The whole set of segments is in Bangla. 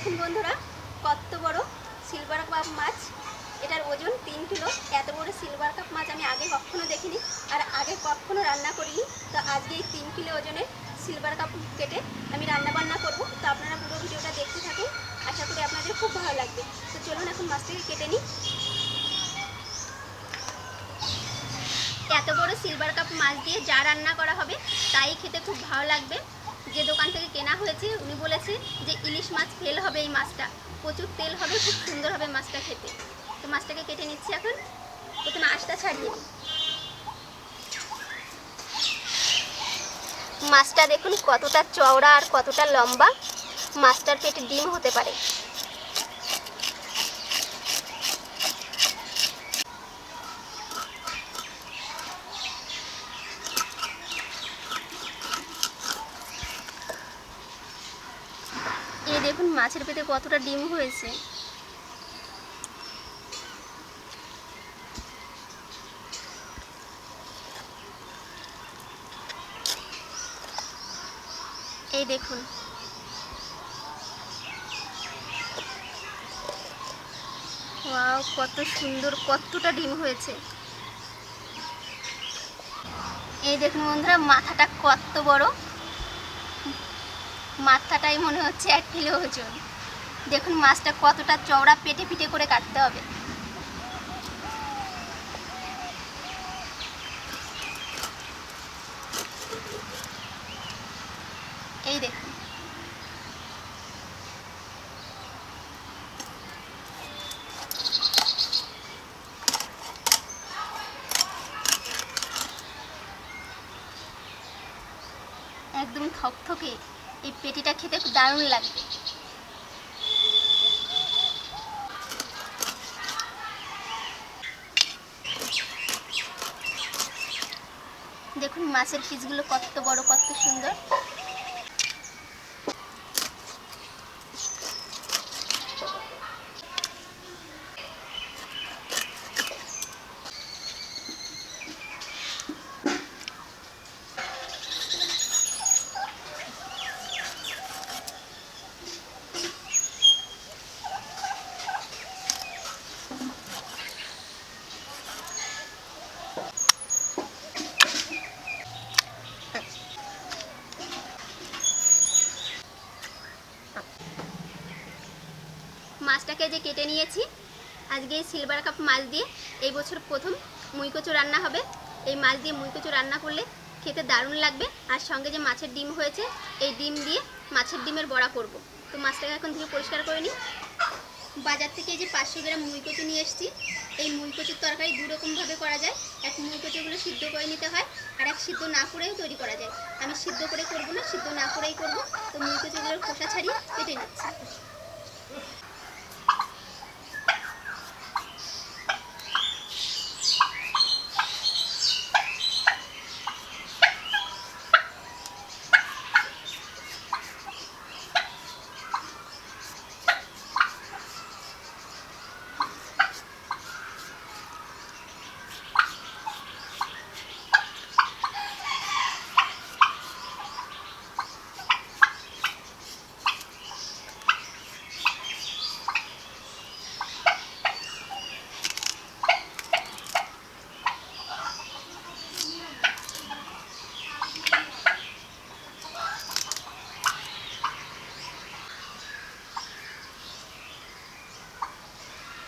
দেখুন বন্ধুরা, কত বড় সিলভার কাপ মাছ। এটার ওজন তিন কিলো। এত বড় সিলভার কাপ মাছ আমি আগে কখনো দেখিনি আর আগে কখনো রান্না করিনি। তো আজকে এই তিন কিলো ওজনের সিলভার কাপ কেটে আমি রান্না বান্না করব। তো আপনারা পুরো ভিডিওটা দেখতে থাকুন। আশা করি আপনাদের খুব ভালো লাগবে। তো চলুন এখন মাছটাকে কেটে নিই। এত বড় সিলভার কাপ মাছ দিয়ে যা রান্না করা হবে, তাই খেতে খুব ভালো লাগবে। যে দোকান থেকে কেনা হয়েছে, উনি বলেছে যে ইলিশ মাছ ফেল হবে এই মাছটা। প্রচুর তেল হবে, খুব সুন্দর হবে মাছটা খেতে। তো মাছটাকে কেটে নিচ্ছি এখন। প্রথমে আঁশটা ছাড়িয়ে মাছটা দেখুন কতটা চওড়া আর কতটা লম্বা। মাছটার পেটে ডিম হতে পারে এই পেটে কতটা ডিম হয়েছে? এই দেখুন। ওয়াও, কত সুন্দর, কতটা ডিম হয়েছে। এই দেখুন বন্ধুরা, মাথাটা কত বড়। মাথাটাই মনে হচ্ছে এক কিলো ওজন। দেখুন মাছটা কতটা চওড়া পেটে পিটে করে কাটতে হবে। এই দেখুন। একদম থকথকে এই পেটিটা খেতে দারুণ লাগবে। মাছের পিসগুলো কত বড় কত সুন্দর। যে কেটে নিয়েছি, আজকে সিলভার কাপ মাছ দিয়ে এই বছর প্রথম মুইকচু রান্না হবে। এই মাছ দিয়ে মুইকচু রান্না করলে খেতে দারুণ লাগবে। আর সঙ্গে যে মাছের ডিম হয়েছে, এই ডিম দিয়ে মাছের ডিমের বড়া করব। তো মাছটাকে এখন ধুয়ে পরিষ্কার করে নিই। বাজার থেকে যে পাঁচশো গ্রাম মুইকচু নিয়ে এসেছি। এই মুইকচুর তরকারি দু রকমভাবে করা যায়। এক মুইকচুগুলো সিদ্ধ করে নিতে হয় আর এক সিদ্ধ না করেও তৈরি করা যায়। আমি সিদ্ধ করে করব না, সিদ্ধ না করেই করব। তো মুইকচুগুলোর খোসা ছাড়িয়ে কেটে নিচ্ছি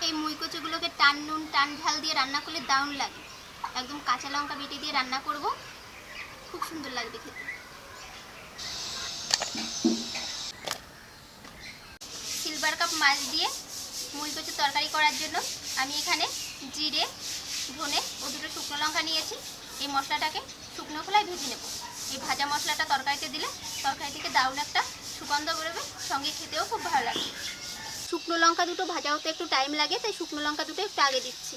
এই মুই কচুগুলোকে টান নুন, টান ঝাল দিয়ে রান্না করলে দারুণ লাগে। একদম কাঁচা লঙ্কা বেটে দিয়ে রান্না করব। খুব সুন্দর লাগবে খেতে। সিলভার কাপ মাছ দিয়ে মুই কচু তরকারি করার জন্য আমি এখানে জিরে, ধনে ও দুটো শুকনো লঙ্কা নিয়েছি। এই মশলাটাকে শুকনো খোলায় ভেজে নেব। এই ভাজা মশলাটা তরকারিতে দিলে তরকারি থেকে দারুণ একটা সুগন্ধ বেরোবে। সঙ্গে খেতেও খুব ভালো লাগবে। শুকনো লঙ্কা দুটো ভাজা হতে একটু টাইম লাগে, তাই শুকনো লঙ্কা দুটো একটু আগে দিচ্ছি।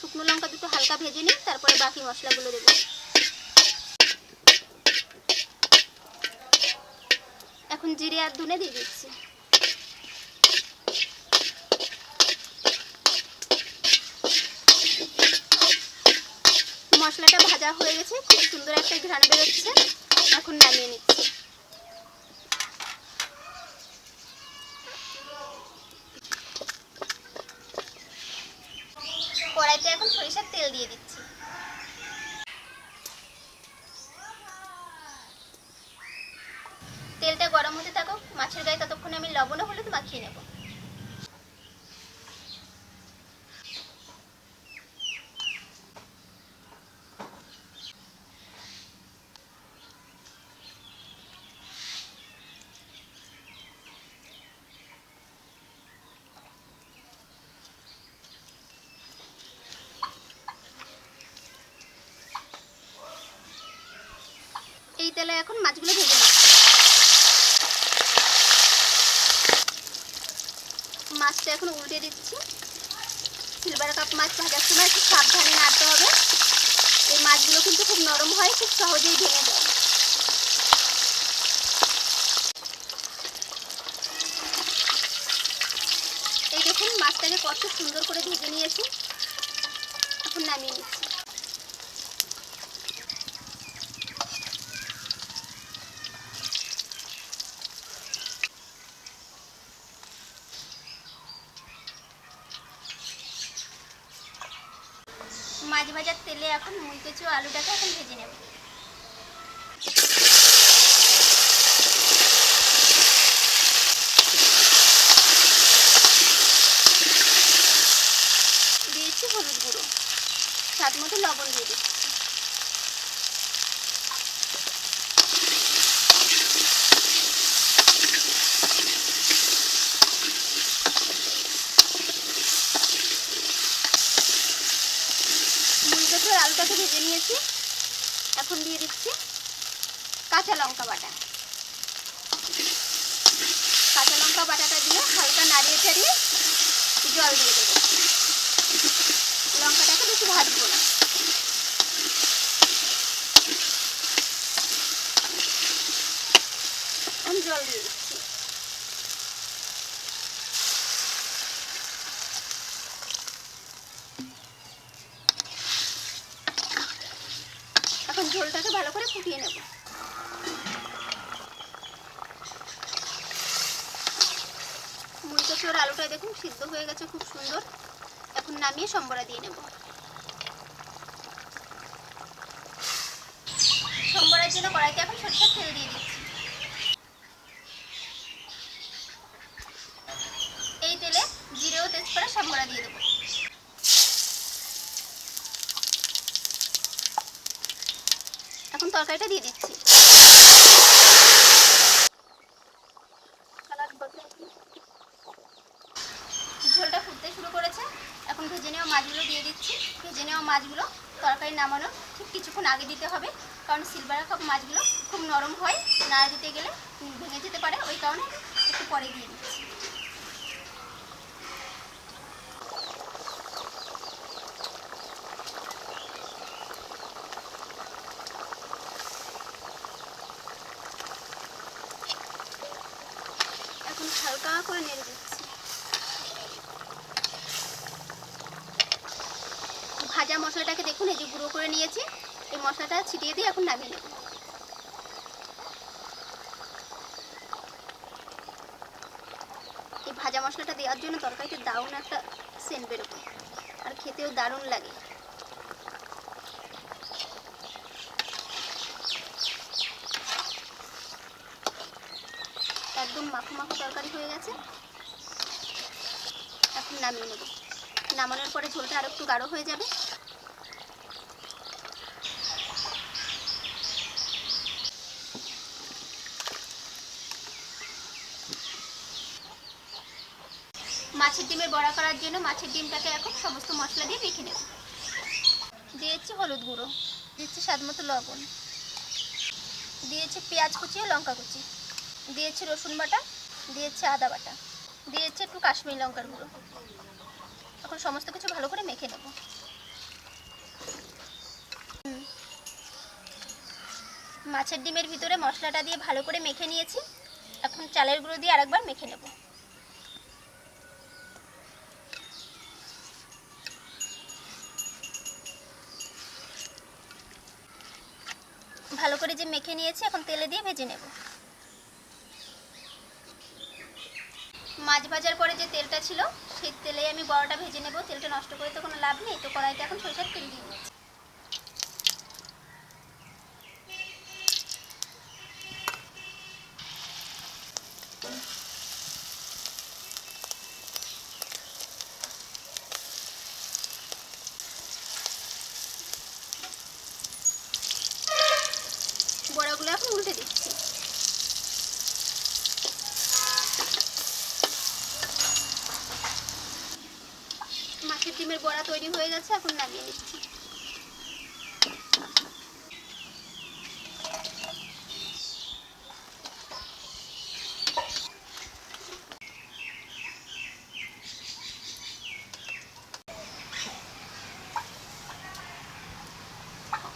শুকনো লঙ্কা দুটো হালকা ভেজে নিই তারপরে বাকি মশলাগুলো দেবো। এখন জিরে আর ধনে দিয়ে দিচ্ছি। মশলাটা ভাজা হয়ে গেছে, খুব সুন্দর একটা ঘ্রাণ বেরোচ্ছে। এখন নামিয়ে নিচ্ছি কড়াইতে এখন সরিষার তেল দিয়ে দিচ্ছি। তেলটা গরম হতে থাকুক, মাছের গায়ে ততক্ষণে আমি লবণ হলুদ মাখিয়ে নেব। তেলে এখন মাছগুলো ভেজে নেব মাছটা এখন উল্টে দিচ্ছি। সিলভার কাপ মাছ ভাজার সময় একটু সাবধানে নাড়তে হবে। এই মাছগুলো কিন্তু খুব নরম হয়, খুব সহজেই ভেঙে যায়। এই দেখুন, মাছটাকে কত সুন্দর করে ভেজে নিয়েছি। এখন নামিয়ে নিচ্ছি। মাছ ভাজার তেলে এখন মুই কচু, আলুটাকে এখন ভেজে নেব। দিয়েছি হলুদ গুঁড়ো। স্বাদ মতো লবণ দিয়ে দিচ্ছি মুলকচুর আলুটাকে ভেজে নিয়েছি। এখন দিয়ে দিচ্ছি কাঁচা লঙ্কা বাটা। কাঁচা লঙ্কা বাটাটা দিয়ে হালকা নাড়িয়ে চাড়িয়ে জল দিয়ে দেবো। লঙ্কাটাকে বেশি ভাজবো না আমি জল দিয়ে দিচ্ছি এখন ঝোলটাকে ভালো করে ফুটিয়ে নেব মুড়ি কচুর আলুটা দেখুন সিদ্ধ হয়ে গেছে খুব সুন্দর। এখন নামিয়ে সম্বরা দিয়ে নেব। সম্বরার জন্য কড়াইতে এখন সরষের তেল দিয়ে দিচ্ছি। এই তেলে জিরে ও তেজপাতা সম্বরা দিয়ে দেবো। এখন তরকারিটা দিয়ে দিচ্ছি ঝোলটা ফুটতে শুরু করেছে। এখন ভেজে নেওয়া মাছগুলো দিয়ে দিচ্ছি। ভেজে নেওয়া মাছগুলো তরকারি নামানো ঠিক কিছুক্ষণ আগে দিতে হবে। কারণ সিলভার কাপ মাছগুলো খুব নরম হয়, না দিতে গেলে ভেঙে যেতে পারে। ওই কারণে একটু পরে দিয়ে দিচ্ছি। এখন হালকা করে নেড়ে দিচ্ছি ভাজা মশলাটাকে দেখুন, এই যে গুঁড়ো করে নিয়েছি। এই মশলাটা ছিটিয়ে দিয়ে এখন নামিয়ে নেব। এই ভাজা মশলাটা দেওয়ার জন্য তরকারিতে দারুণ একটা সেন্ট বেরোবে। আর খেতেও দারুণ লাগে। একদম মাখো মাখো তরকারি হয়ে গেছে। এখন নামিয়ে নেব। নামানোর পরে ঝোলটা আরও একটু গাঢ় হয়ে যাবে। মাছের ডিমের বড়া করার জন্য মাছের ডিমটাকে এখন সমস্ত মশলা দিয়ে মেখে নেব। দিয়েছি হলুদ গুঁড়ো দিচ্ছি স্বাদ মতো লবণ দিয়েছি পেঁয়াজ কুচি ও লঙ্কা কুচি দিয়েছি রসুন বাটা দিয়েছি আদা বাটা দিয়েছি একটু কাশ্মীরি লঙ্কার গুঁড়ো। এখন সমস্ত কিছু ভালো করে মেখে নেব। মাছের ডিমের ভিতরে মশলাটা দিয়ে ভালো করে মেখে নিয়েছি। এখন চালের গুঁড়ো দিয়ে আরেকবার মেখে নেব। ভালো করে যে মেখে নিয়েছি, এখন তেলে দিয়ে ভেজে নেব। মাছ ভাজার পরে যে তেলটা ছিল, সেই তেলেই আমি বড়াটা ভেজে নেব। তেলটা নষ্ট করে তো কোনো লাভ নেই, তো কড়াইতে এখন সরিষার তেল দিয়ে দিচ্ছি বড়াগুলো এখন উল্টে দিচ্ছি মাছের ডিমের বড়া তৈরি হয়ে গেছে, এখন নামিয়ে নিচ্ছি।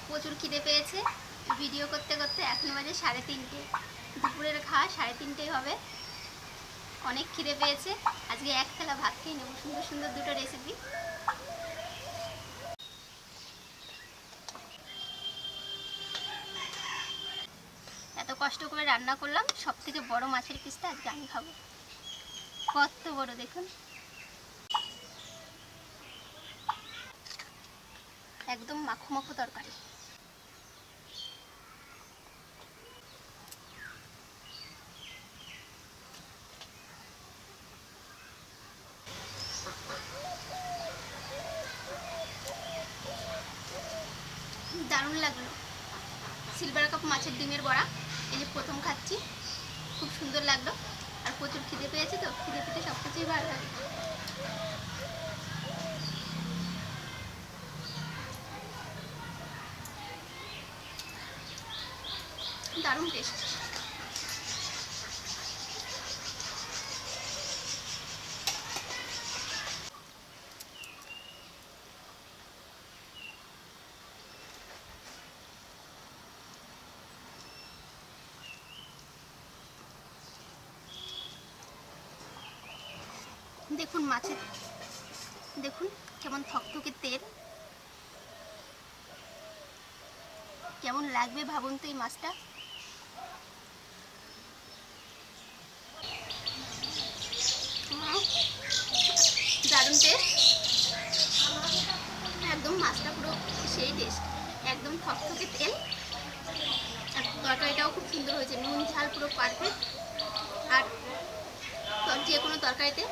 প্রচুর খিদে পেয়েছে। ভিডিও করতে করতে এখন বাজে সাড়ে তিনটে। দুপুরের খাওয়া সাড়ে তিনটেই হবে। অনেক খিদে পেয়েছে। আজকে এক থালা ভাত খেয়ে নেব। সুন্দর সুন্দর দুটো রেসিপি এত কষ্ট করে রান্না করলাম সব থেকে বড় মাছের পিসটা আজকে আমি খাব। কত বড়, দেখুন। একদম মাখো মাখো তরকারি দারুণ লাগল সিলভার কাপ মাছের ডিমের বড়া। এই যে প্রথম খাচ্ছি। খুব সুন্দর লাগল। আর প্রচুর খিদে পেয়েছে তো, খিদে পেতে সব কিছুই ভালো লাগে। দারুণ টেস্ট দেখুন মাছের, দেখুন কেমন থকথকে তেল। কেমন লাগবে ভাবুন তো এই মাছটা। দারুণ টেস্ট। একদম মাছটা পুরো সেই টেস্ট, একদম থকথকে তেল। আর তরকারিটাও খুব সুন্দর হয়েছে, নুন, ঝাল পুরো পারফেক্ট আর যে কোনো তরকারিতে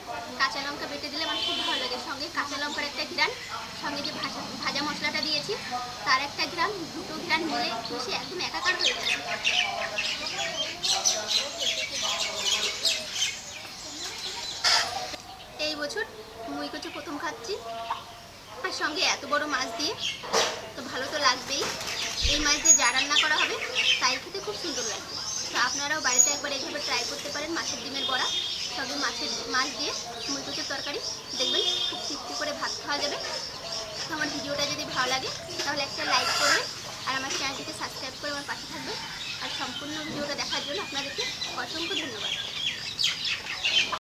কাঁচা লঙ্কা বেটে দিলে আমার খুব ভালো লাগে। সঙ্গে কাঁচা লঙ্কার একটা ঘ্রাণ সঙ্গে যে ভাজা ভাজা মশলাটা দিয়েছি, তার একটা ঘ্রাণ দুটো ঘ্রাণ মিলে মিশে একদম একাকার হয়ে গেছে। এই বছর মুই কচু প্রথম খাচ্ছি। আর সঙ্গে এত বড় মাছ দিয়ে, তো ভালো তো লাগবেই। এই মাছ দিয়ে যা রান্না করা হবে, তাই খেতে খুব সুন্দর লাগবে তো আপনারাও বাড়িতে একবার এইভাবে ট্রাই করতে পারেন মাছের ডিমের বড়া। সঙ্গে মাছের মাছ দিয়ে মুরগুচের তরকারি। দেখবেন খুব তৃপ্তি করে ভাত খাওয়া যাবে। আমার ভিডিওটা যদি ভালো লাগে, তাহলে একটা লাইক করবেন আর আমার চ্যানেলটিকে সাবস্ক্রাইব করে আমার পাশে থাকবে। আর সম্পূর্ণ ভিডিওটা দেখার জন্য আপনাদেরকে অসংখ্য ধন্যবাদ।